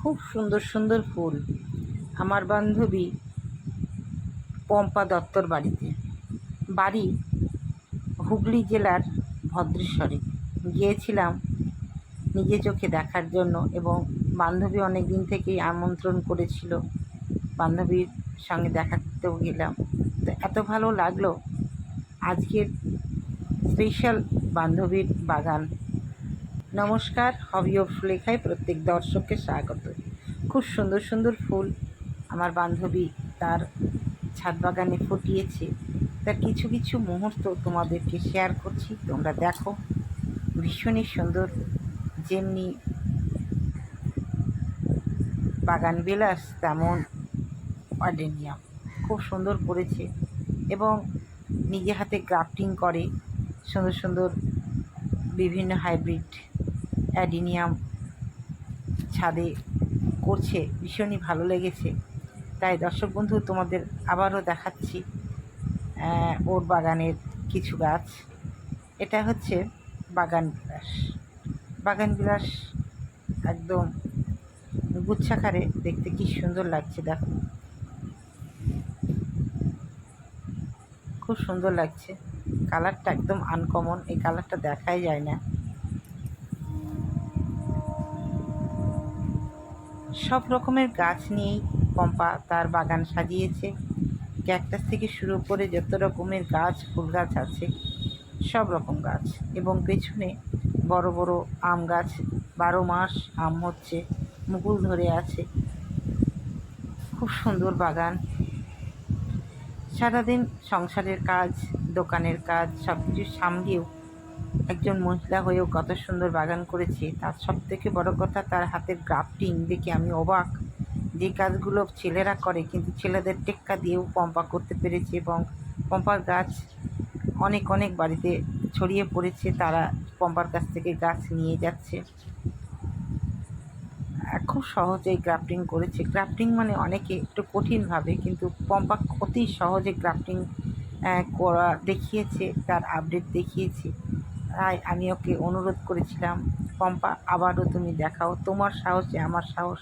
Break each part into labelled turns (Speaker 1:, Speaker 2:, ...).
Speaker 1: খুব সুন্দর সুন্দর ফুল আমার বান্ধবী পম্পা দত্তর বাড়িতে। বাড়ি হুগলি জেলার ভদ্রেশ্বরে। গিয়েছিলাম নিজে চোখে দেখার জন্য এবং বান্ধবী অনেক দিন থেকেই আমন্ত্রণ করেছিল। বান্ধবীর সঙ্গে দেখা করতেও গেলাম। তো এত ভালো লাগল আজকের স্পেশাল বান্ধবীর বাগান। নমস্কার হবি অফ লেখায় প্রত্যেক দর্শককে স্বাগত। খুব সুন্দর সুন্দর ফুল আমার বান্ধবী তার ছাদ বাগানে ফুটিয়েছে। তার কিছু কিছু মুহূর্ত তোমাদেরকে শেয়ার করছি, তোমরা দেখো। ভীষণই সুন্দর, যেমনি বাগান বিলাস, তেমন অডেনিয়াম খুব সুন্দর করেছে এবং নিজে হাতে গ্রাফটিং করে, সুন্দর সুন্দর বিভিন্ন হাইব্রিড অ্যাডিনিয়াম ছাদে করছে, ভীষণই ভালো লেগেছে। তাই দর্শক বন্ধু, তোমাদের আবারও দেখাচ্ছি ওর বাগানের কিছু গাছ। এটা হচ্ছে বাগান বিলাস। বাগান বিলাস একদম গুচ্ছাকারে দেখতে কি সুন্দর লাগছে, দেখো। খুব সুন্দর লাগছে। কালারটা একদম আনকমন এই কালারটা দেখাই যায় না। সব রকমের গাছ নিয়েই পম্পা তার বাগান সাজিয়েছে। ক্যাকটাস থেকে শুরু করে যত রকমের গাছ, ফুল গাছ আছে, সব রকম গাছ। এবং পেছনে বড় বড় আম গাছ, বারো মাস আম হচ্ছে, মুকুল ধরে আছে। খুব সুন্দর বাগান। সারাদিন সংসারের কাজ দোকানের কাজ সব কিছু সামলিয়েও একজন মহিলা হয়েও কত সুন্দর বাগান করেছে। তার সব থেকে বড় কথা, তার হাতের গ্রাফটিং দেখে আমি অবাক। যে কাজগুলো ছেলেরা করে, কিন্তু ছেলেদের টেক্কা দিয়েও পম্পা করতে পেরেছে এবং পম্পার গাছ অনেক অনেক বাড়িতে ছড়িয়ে পড়েছে। তারা পম্পার কাছ থেকে গাছ নিয়ে যাচ্ছে। খুব সহজেই গ্রাফটিং করেছে। গ্রাফটিং মানে অনেকে একটু কঠিনভাবে, কিন্তু পম্পা অতি সহজে গ্রাফটিং করা দেখিয়েছে, তার আপডেট দেখিয়েছে তাই আমি ওকে অনুরোধ করেছিলাম, পম্পা, আবারও তুমি দেখাও, তোমার সাহসে আমার সাহস,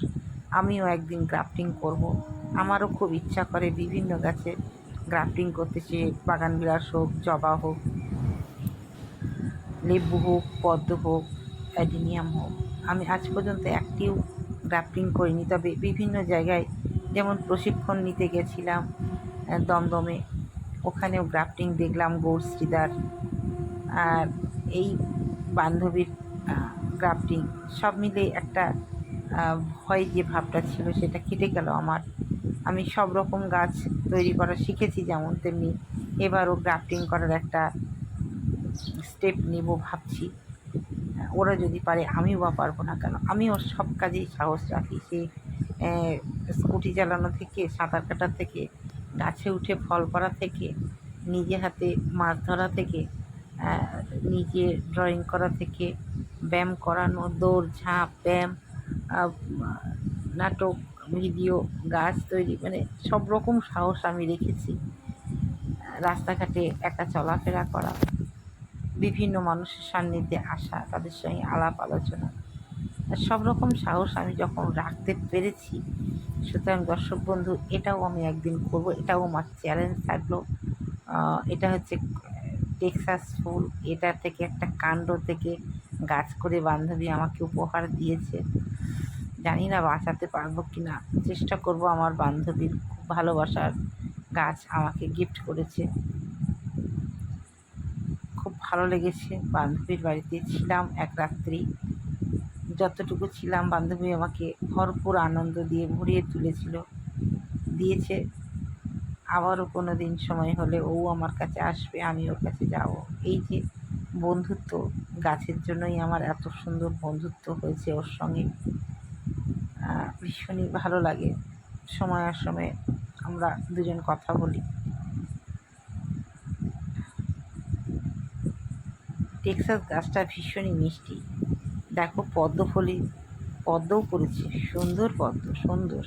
Speaker 1: আমিও একদিন গ্রাফটিং করব। আমারও খুব ইচ্ছা করে বিভিন্ন গাছে গ্রাফটিং করতে সে বাগান বিলাস হোক, জবা হোক, লেবু হোক, পদ্ম হোক, অ্যাডিনিয়াম হোক আমি আজ পর্যন্ত একটিও গ্রাফটিং করিনি, তবে বিভিন্ন জায়গায় যেমন প্রশিক্ষণ নিতে গেছিলাম, দমদমে ওখানেও গ্রাফটিং দেখলাম গৌরশ্রীদার আর এই বান্ধবীর গ্রাফটিং সব মিলে একটা ভয় যে ভাবটা ছিল সেটা কেটে গেল আমার। আমি সব রকম গাছ তৈরি করা শিখেছি যেমন তেমনি এবারও গ্রাফটিং করার একটা স্টেপ নেব ভাবছি। ওরা যদি পারে আমিও বা পারব না কেন? আমিও সব কাজেই সাহস রাখি। সে স্কুটি চালানো থেকে, সাঁতার কাটার থেকে গাছে উঠে ফল করা থেকে, নিজে হাতে মাছ ধরা থেকে নিজে ড্রয়িং করা থেকে, ব্যায়াম করানো, দৌড়, ঝাঁপ, ব্যায়াম নাটক, ভিডিও, গাছ তৈরি মানে সব রকম সাহস আমি রেখেছি। রাস্তাঘাটে একা চলাফেরা করা, বিভিন্ন মানুষের সান্নিধ্যে আসা, তাদের সঙ্গে আলাপ আলোচনা, সব রকম সাহস আমি যখন রাখতে পেরেছি সুতরাং দর্শক বন্ধু, এটাও আমি একদিন করব। এটাও আমার চ্যালেঞ্জ থাকল। এটা হচ্ছে টেক্সাস ফুল। এটা থেকে একটা কাণ্ড থেকে গাছ করে বান্ধবী আমাকে উপহার দিয়েছে। জানি না বাঁচাতে পারব কি না চেষ্টা করব আমার বান্ধবীর খুব ভালোবাসার গাছ আমাকে গিফট করেছে। খুব ভালো লেগেছে। বান্ধবীর বাড়িতে ছিলাম এক রাত্রি। যতটুকু ছিলাম, বান্ধবী আমাকে ভরপুর আনন্দ দিয়ে ভরিয়ে তুলেছিল। দিয়েছে। আবারও কোনো দিন সময় হলে ও আমার কাছে আসবে, আমি ওর কাছে যাব। এই যে বন্ধুত্ব, গাছের জন্যই আমার এত সুন্দর বন্ধুত্ব হয়েছে ওর সঙ্গে। ভীষণই ভালো লাগে। সময় সময় আমরা দুজন কথা বলি। টেক্সাস গাছটা ভীষণই মিষ্টি। দেখো পদ্ম ফলি পদ্মও করেছি সুন্দর পদ্ম, সুন্দর।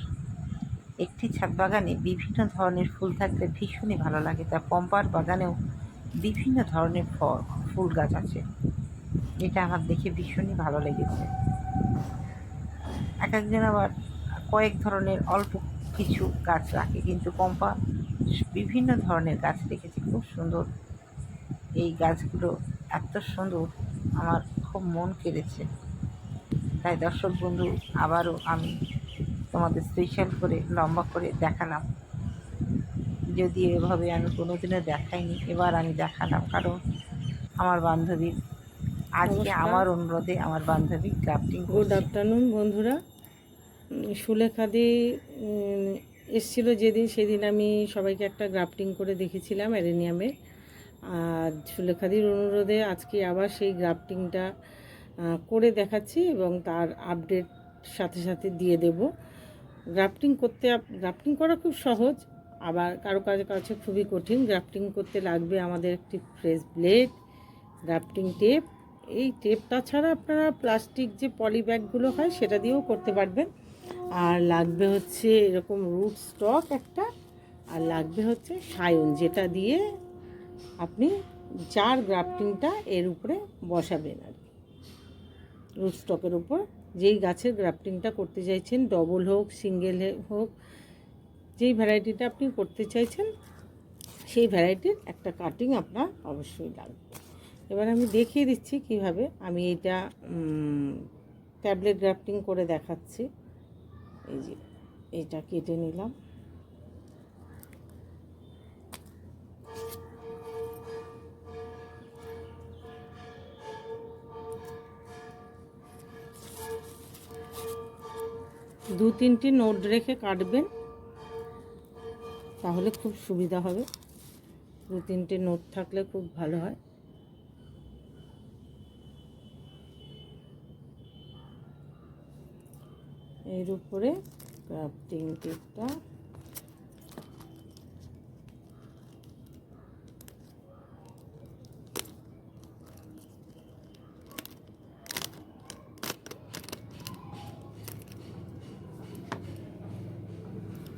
Speaker 1: একটি ছাদ বাগানে বিভিন্ন ধরনের ফুল থাকতে ভীষণই ভালো লাগে। তা পম্পার বাগানেও বিভিন্ন ধরনের ফল ফুল গাছ আছে। যেটা আমার দেখে ভীষণই ভালো লেগেছে। এক একজন আবার কয়েক ধরনের অল্প কিছু গাছ রাখে, কিন্তু পম্পা বিভিন্ন ধরনের গাছ রেখেছে। খুব সুন্দর। এই গাছগুলো এত সুন্দর। আমার খুব মন কেড়েছে। তাই দর্শক বন্ধু আবারও আমি তোমাদের স্পেশাল করে লম্বা করে দেখালাম। যদি এভাবে আমি কোনোদিনও দেখাইনি এবার আমি দেখালাম। কারণ আমার বান্ধবীর আজকে আমার অনুরোধে আমার বান্ধবী ক্রাফটিং
Speaker 2: গুড আফটারনুন বন্ধুরা। সুলেখাদি উম, এসছিল যেদিন সেদিন আমি সবাইকে একটা গ্রাফটিং করে দেখেছিলাম অ্যারেনিয়ামে। আর সুলেখাদির অনুরোধে আজকে আবার সেই গ্রাফটিংটা করে দেখাচ্ছি এবং তার আপডেট সাথে সাথে দিয়ে দেব। গ্রাফটিং করতে গ্রাফটিং করা খুব সহজ, আবার কারও কাছে কাছে খুবই কঠিন। গ্রাফটিং করতে লাগবে আমাদের একটি ফ্রেশ ব্লেড, গ্রাফটিং টেপ। এই টেপটা ছাড়া আপনারা প্লাস্টিক যে পলি ব্যাগগুলো হয় সেটা দিয়েও করতে পারবেন। আর লাগবে হচ্ছে এরকম রুট স্টক একটা, আর লাগবে হচ্ছে সায়ন, যেটা দিয়ে আপনি যার গ্রাফটিংটা এর উপরে বসাবেন আর কি। রুট স্টকের উপর। যেই গাছের গ্রাফটিংটা করতে চাইছেন ডবল হোক সিঙ্গেল হোক, যেই ভ্যারাইটিটা আপনি করতে চাইছেন, সেই ভ্যারাইটির একটা কাটিং আপনার অবশ্যই লাগবে। এবার আমি দেখিয়ে দিচ্ছি কীভাবে আমি এটা ট্যাবলেট গ্রাফটিং করে দেখাচ্ছি। এই যে, এটা কেটে নিলাম। দু তিনটি নোট রেখে কাটবেন, তাহলে খুব সুবিধা হবে। দু তিনটে নোট থাকলে খুব ভালো হয়। এর উপরে ক্রাফটিং টেপটা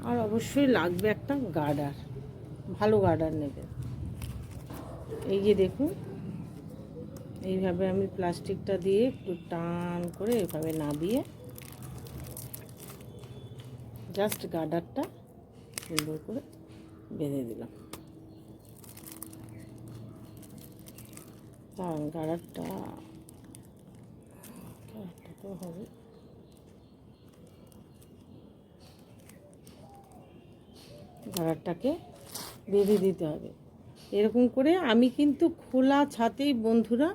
Speaker 2: আর অবশ্যই লাগবে একটা গার্ডার। ভালো গার্ডার নেবেন এই যে দেখুন, এইভাবে আমি প্লাস্টিকটা দিয়ে একটু টান করে এভাবে নাবিয়ে জাস্ট গার্ডারটা সুন্দর করে বেঁধে দিলাম। গার্ডারটা গার্ডারটা তো হবে গাড়ারটাকে বেঁধে দিতে হবে। এরকম করে আমি কিন্তু খোলা ছাতেই বন্ধুরা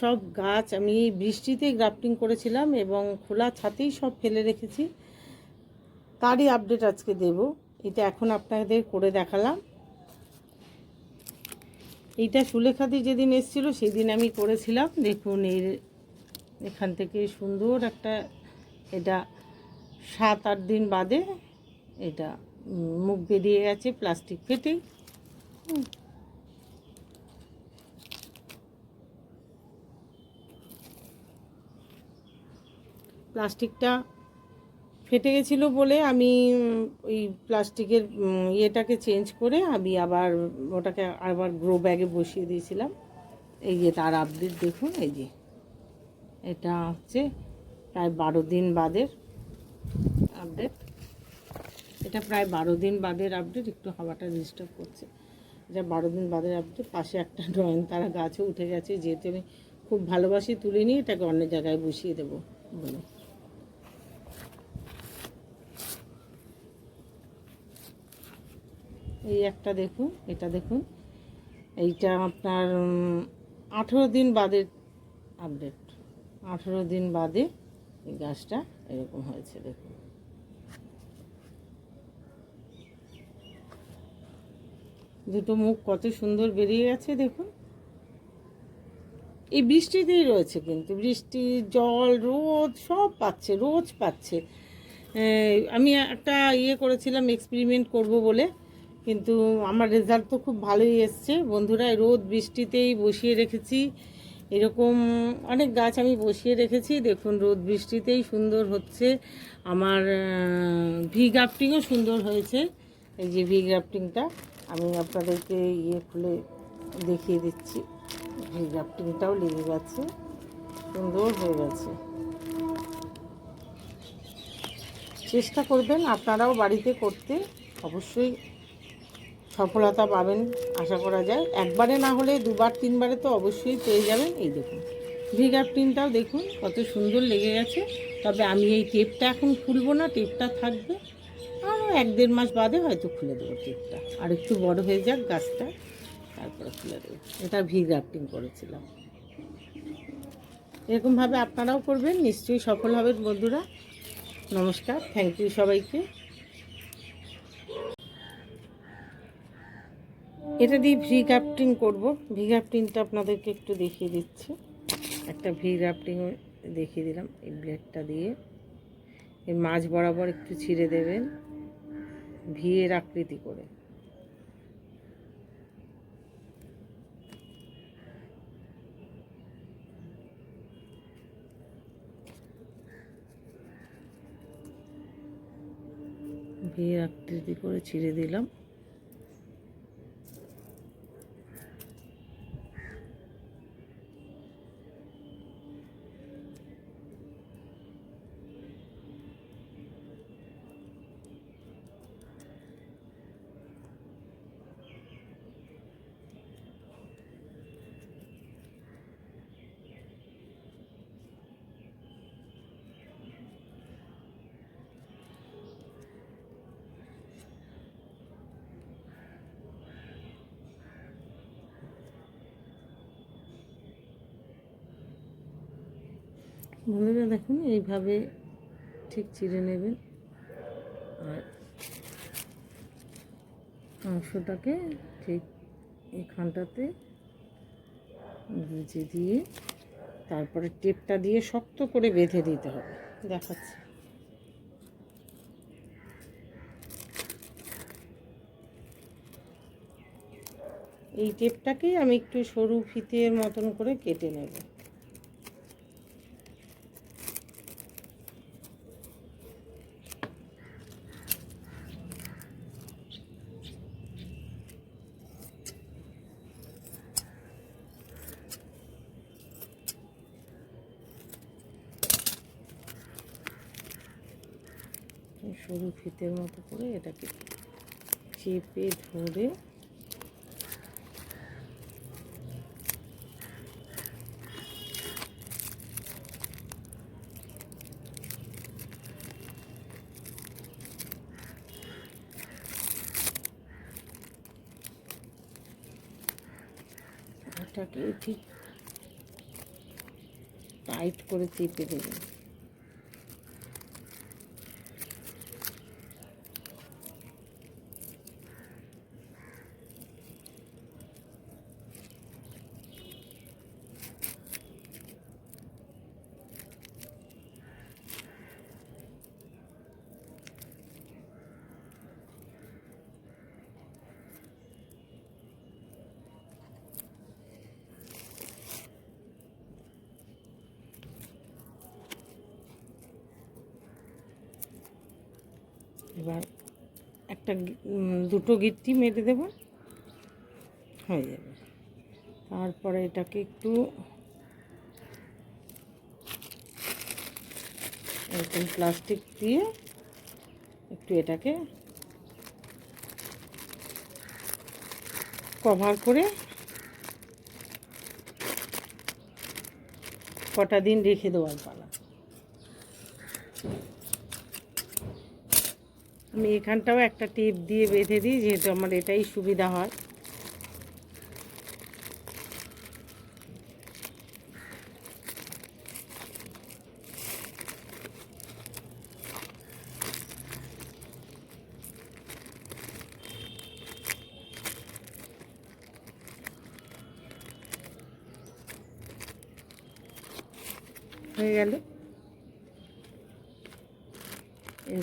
Speaker 2: সব গাছ, আমি বৃষ্টিতে গ্রাফটিং করেছিলাম এবং খোলা ছাতেই সব ফেলে রেখেছি। তারই আপডেট আজকে দেব। এটা এখন আপনাদের করে দেখালাম। এইটা সুলেখাদি যেদিন এসেছিল, সেদিন আমি করেছিলাম। দেখুন, এর এখান থেকে সুন্দর একটা, এটা সাত আট দিন বাদে এটা মুখ বেরিয়ে গেছে প্লাস্টিক হুম। প্লাস্টিকটা ফেটে গেছিল বলে আমি ওই প্লাস্টিকের ইয়েটাকে চেঞ্জ করে আমি আবার ওটাকে আবার গ্রো ব্যাগে বসিয়ে দিয়েছিলাম। এই যে তার আপডেট দেখুন, এই যে। এটা হচ্ছে প্রায় বারো দিন বাদের আপডেট এটা প্রায় বারো দিন বাদের আপডেট একটু হাওয়াটা ডিস্টার্ব করছে। এটা বারো দিন বাদের আপডেট পাশে একটা ড্রয়িং তারা গাছও উঠে গেছে, যেহেতু আমি খুব ভালোবাসি তুলে নিয়ে, এটাকে অন্য জায়গায় বসিয়ে দেবো বলে। এই একটা দেখুন, এটা দেখুন। এইটা আপনার আঠেরো দিন বাদের আপডেট আঠেরো দিন বাদে এই গাছটা এরকম হয়েছে, দেখুন। দুটো মুখ কত সুন্দর বেরিয়ে গেছে, দেখুন। এই বৃষ্টিতেই রয়েছে কিন্তু, বৃষ্টি, জল, রোদ, সব পাচ্ছে, রোজ পাচ্ছে। আমি একটা ইয়ে করেছিলাম এক্সপেরিমেন্ট করব বলে, কিন্তু আমার রেজাল্ট তো খুব ভালোই এসছে। বন্ধুরা রোদ বৃষ্টিতেই বসিয়ে রেখেছি। এরকম অনেক গাছ আমি বসিয়ে রেখেছি। দেখুন, রোদ বৃষ্টিতেই সুন্দর হচ্ছে। আমার ভি গ্রাফটিংও সুন্দর হয়েছে। এই যে ভি গ্রাফটিংটা আমি আপনাদেরকে ইয়ে খুলে দেখিয়ে দিচ্ছি। ভি গ্রাফটিংটাও লেগে গেছে। সুন্দর হয়ে গেছে। চেষ্টা করবেন আপনারাও বাড়িতে করতে। অবশ্যই সফলতা পাবেন, আশা করা যায়। একবারে না হলে দুবার, তিনবারে তো অবশ্যই পেয়ে যাবেন। এই দেখুন, ভিগার প্রিন্টটাও দেখুন, কত সুন্দর লেগে গেছে। তবে আমি এই টেপটা এখন খুলবো না, টেপটা থাকবে। এক দেড় মাস বাদে হয়তো খুলে দেবো টেপটা আর একটু বড় হয়ে যাক গাছটা, তারপরে খুলে দেবো। এটা ভি গ্রাফটিং করেছিলাম। এরকমভাবে আপনারাও করবেন, নিশ্চয়ই সফল হবেন বন্ধুরা। নমস্কার থ্যাংক ইউ সবাইকে। এটা দিয়ে ভি গ্রাফটিং করব। ভি গ্রাফটিংটা আপনাদেরকে একটু দেখিয়ে দিচ্ছি। একটা ভি গ্রাফটিং দেখিয়ে দিলাম, এই ব্লেডটা দিয়ে। এই মাছ বরাবর একটু ছিঁড়ে দেবেন। ভিয়ের আকৃতি করে। ভিয়ের আকৃতি করে ছিঁড়ে দিলাম। বন্ধুরা দেখুন, এইভাবে ঠিক চিড়ে নেবেন। আর মাংসটাকে ঠিক এখানটাতে গুঁজে দিয়ে তারপরে টেপটা দিয়ে শক্ত করে বেঁধে দিতে হবে। দেখাচ্ছি। এই টেপটাকেই আমি একটু সরু ফিতের মতন করে কেটে নেব এই সরু ফিতের মতো করে এটাকে চেপে ধরে ঠিক টাইট করে চেপে দেবেন এবার একটা দুটো গিট্টি মেরে দেব, হয়ে যাবে। তারপরে এটাকে একটু এরকম প্লাস্টিক দিয়ে একটু এটাকে কভার করে কটা দিন রেখে দেওয়ার পালা। আমি এখানটাও একটা টিপ দিয়ে বেঁধে দিই যেহেতু আমার এটাই সুবিধা হয়। হয়ে গেল।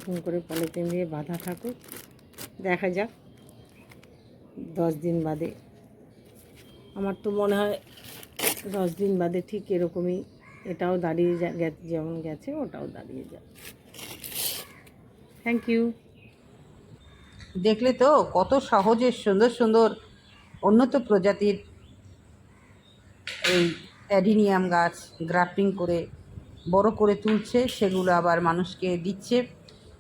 Speaker 2: এরকম করে পলিথিন দিয়ে বাঁধা থাকুক। দেখা যাক, দশ দিন বাদে। আমার তো মনে হয় দশ দিন বাদে ঠিক এরকমই এটাও দাঁড়িয়ে যা যেমন গেছে ওটাও দাঁড়িয়ে যাবে থ্যাংক ইউ
Speaker 1: দেখলে তো কত সহজে সুন্দর সুন্দর উন্নত প্রজাতির এই অ্যাডিনিয়াম গাছ গ্রাফটিং করে, বড় করে তুলছে, সেগুলো আবার মানুষকে দিচ্ছে।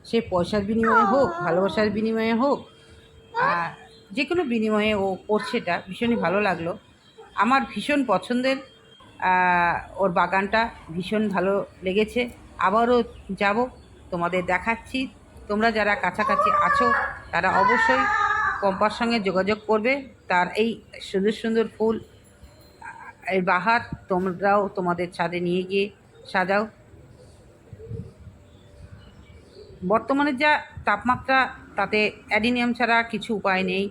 Speaker 3: সে পয়সার বিনিময়ে হোক, ভালোবাসার বিনিময়ে হোক, আর যে কোনো বিনিময়ে ও করছে এটা, ভীষণই ভালো লাগল। আমার ভীষণ পছন্দের ওর বাগানটা ভীষণ ভালো লেগেছে। আবারও যাব, তোমাদের দেখাচ্ছি। তোমরা যারা কাছাকাছি আছো, তারা অবশ্যই কম্পার সঙ্গে যোগাযোগ করবে। তার এই সুন্দর সুন্দর ফুল, এই বাহার তোমরাও তোমাদের ছাদে নিয়ে গিয়ে সাজাও। বর্তমানে যা তাপমাত্রা, তাতে অ্যাডিনিয়াম ছাড়া কিছু উপায় নেই।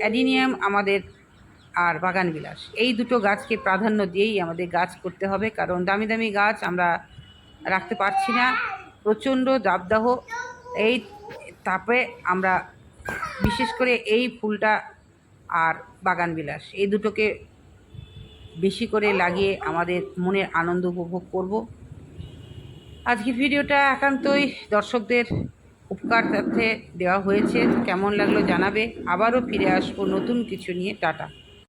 Speaker 3: অ্যাডিনিয়াম আমাদের আর বাগান বিলাস এই দুটো গাছকে প্রাধান্য দিয়েই আমাদের গাছ করতে হবে, কারণ দামি দামি গাছ আমরা রাখতে পারছি না। প্রচণ্ড দাবদাহ এই তাপে আমরা বিশেষ করে এই ফুলটা আর বাগান বিলাস এই দুটোকে বেশি করে লাগিয়ে আমাদের মনের আনন্দ উপভোগ করব। আজকের ভিডিওটা একান্তই দর্শকদের উপকারার্থে দেওয়া হয়েছে। কেমন লাগল জানাবে। আবারও ফিরে আসব নতুন কিছু নিয়ে। টাটা।